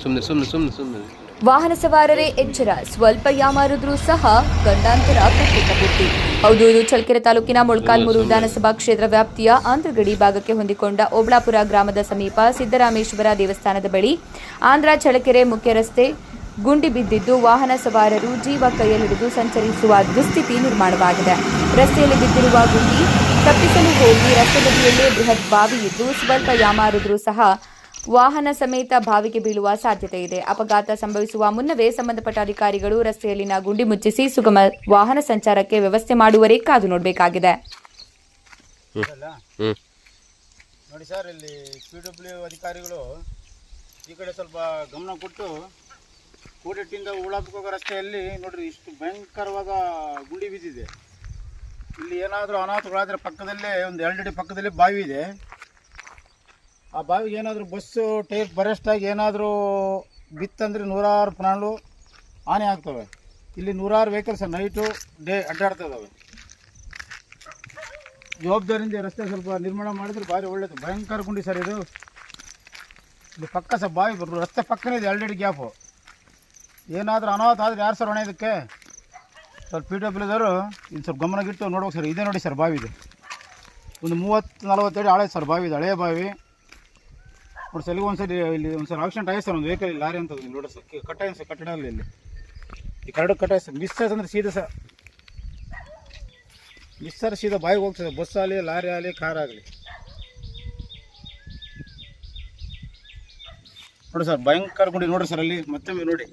ಸುಮ್ಮನೆ ಸುಮ್ಮನೆ ಸುಮ್ಮನೆ ಸುಮ್ಮನೆ ವಾಹನ ಸವಾರರೇ ಎಚ್ಚರ. ಸ್ವಲ್ಪ ಯಾಮಾರಿದ್ರೂ ಸಹ ಗಂಡಾಂತರ ಪ್ರತ್ಯೇಕ ಹೌದು ಇದು ಚಳ್ಳಕೆರೆ ತಾಲೂಕಿನ ಮೊಳಕಾಲ್ಮೂರು ವಿಧಾನಸಭಾ ಕ್ಷೇತ್ರ ವ್ಯಾಪ್ತಿಯ ಆಂಧ್ರಗಡಿ ಭಾಗಕ್ಕೆ ಹೊಂದಿಕೊಂಡ ಓಬಳಾಪುರ ಗ್ರಾಮದ ಸಮೀಪ ಸಿದ್ದರಾಮೇಶ್ವರ ದೇವಸ್ಥಾನದ ಬಳಿ ಆಂಧ್ರ ಚಳ್ಳಕೆರೆ ಮುಖ್ಯ ರಸ್ತೆ ಗುಂಡಿ ಬಿದ್ದಿದ್ದು ವಾಹನ ಸವಾರರು ಜೀವ ಕೈಯಲ್ಲಿಡಿದು ಸಂಚರಿಸುವ ದುಸ್ಥಿತಿ ನಿರ್ಮಾಣವಾಗಿದೆ. ರಸ್ತೆಯಲ್ಲಿ ಬಿದ್ದಿರುವ ಗುಂಡಿ ತಪ್ಪಿಸಲು ಹೋಗಿ ರಸ್ತೆ ಬದಿಯಲ್ಲೇ ಬೃಹತ್ ಬಾವಿ ಇದ್ದು ಸ್ವಲ್ಪ ಯಾಮಾರಿದ್ರೂ ಸಹ ವಾಹನ ಸಮೇತ ಬಾವಿಗೆ ಬೀಳುವ ಸಾಧ್ಯತೆ ಇದೆ. ಅಪಘಾತ ಸಂಭವಿಸುವ ಮುನ್ನವೇ ಸಂಬಂಧಪಟ್ಟ ಅಧಿಕಾರಿಗಳು ರಸ್ತೆಯಲ್ಲಿನ ಗುಂಡಿ ಮುಚ್ಚಿಸಿ ಸುಗಮ ವಾಹನ ಸಂಚಾರಕ್ಕೆ ವ್ಯವಸ್ಥೆ ಮಾಡುವರೇ ಕಾದು ನೋಡಬೇಕಾಗಿದೆ. ನೋಡಿ ಸರ್ ಇಲ್ಲಿ ಪಿ ಡಬ್ಲ್ಯೂ ಅಧಿಕಾರಿಗಳು ಈ ಕಡೆ ಸ್ವಲ್ಪ ಗಮನ ಕೊಟ್ಟು ಕೂಡಿಟ್ಟಿಂದ ಹೋಗೋ ರಸ್ತೆಯಲ್ಲಿ ನೋಡ್ರಿ ಇಷ್ಟು ಭಯಂಕರವಾದ ಗುಂಡಿ ಬಿದ್ದಿದೆ ಇಲ್ಲಿ ಏನಾದರೂ ಅನಾಹುತಗಳಾದರೆ ಪಕ್ಕದಲ್ಲೇ ಒಂದು ಎರಡು ಅಡಿ ಪಕ್ಕದಲ್ಲಿ ಬಾವಿ ಇದೆ. ಆ ಬಾವಿಗೆ ಏನಾದರೂ ಬಸ್ಸು ಟೈರ್ ಬರೆಸ್ಟಾಗಿ ಏನಾದರೂ ಬಿತ್ತಂದರೆ ನೂರಾರು ಪ್ರಾಣಗಳು ಹಾನಿ ಆಗ್ತವೆ. ಇಲ್ಲಿ ನೂರಾರು ವೆಹಿಕಲ್ಸ್ ನೈಟು ಡೇ ಅಡ್ಡಾಡ್ತಾ ಇದ್ದಾವೆ ಜವಾಬ್ದಾರಿಯಿಂದ ರಸ್ತೆ ಸ್ವಲ್ಪ ನಿರ್ಮಾಣ ಮಾಡಿದ್ರೆ ಭಾರಿ ಒಳ್ಳೇದು. ಭಯಂಕರ ಗುಂಡಿ ಸರ್ ಇದು. ಇಲ್ಲಿ ಪಕ್ಕ ಸಹ ಬಾವಿ ಬರು ರಸ್ತೆ ಪಕ್ಕನೇ ಇದೆ ಎರಡೆರಡು ಗ್ಯಾಪು ಏನಾದರೂ ಅನಾಹುತ ಆದರೆ ಯಾರು ಸರ್ ಹೊಣೆ ಇದಕ್ಕೆ? ಸ್ವಲ್ಪ ಪಿ ಡಬ್ಲ್ಯೂದವರು ಇನ್ನು ಸ್ವಲ್ಪ ಗಮನಗಿಟ್ಟು ನೋಡ್ಬೇಕು ಸರ್. ಇದೇ ನೋಡಿ ಸರ್ ಬಾವಿ ಇದೆ. ಒಂದು ಮೂವತ್ತು ಅಡಿ ಹಳೆ ಸರ್ ಬಾವಿ ಇದೆ ಹಳೆಯ ಬಾವಿ. ನೋಡಿ ಸರ್ ಇಲ್ಲಿ ಒಂದು ಸರಿ ಇಲ್ಲಿ ಒಂದ್ಸರಿ ಸರ್ ಆಕ್ಸಿಡೆಂಟ್ ಆಗಿದೆ ಸರ್ ಒಂದು ವೆಹಿಕಲ್ ಲಾರಿ ಅಂತ ನೋಡಿ ಸರ್. ಕಟ್ಟಾಯ ಸರ್ ಕಟ್ಟಡದಲ್ಲಿ ಇಲ್ಲಿ. ಈ ಕರಡು ಕಟ್ಟಾಯ ಸರ್. ಮಿಸ್ ಆಯ್ತು ಅಂದ್ರೆ ಸೀದಾ ಸರ್. ಮಿಸ್ ಸರ್ ಸೀದಾ ಬಾಯಿಗೆ ಹೋಗ್ತದೆ ಬಸ್ ಆಗಲಿ, ಲಾರಿ ಆಗಲಿ, ಕಾರ್ ಆಗಲಿ. ನೋಡಿ ಸರ್, ಭಯಂಕರ ಗುಡಿ ನೋಡ್ರಿ ಸರ್ ಅಲ್ಲಿ. ಮತ್ತೊಮ್ಮೆ ನೋಡಿ.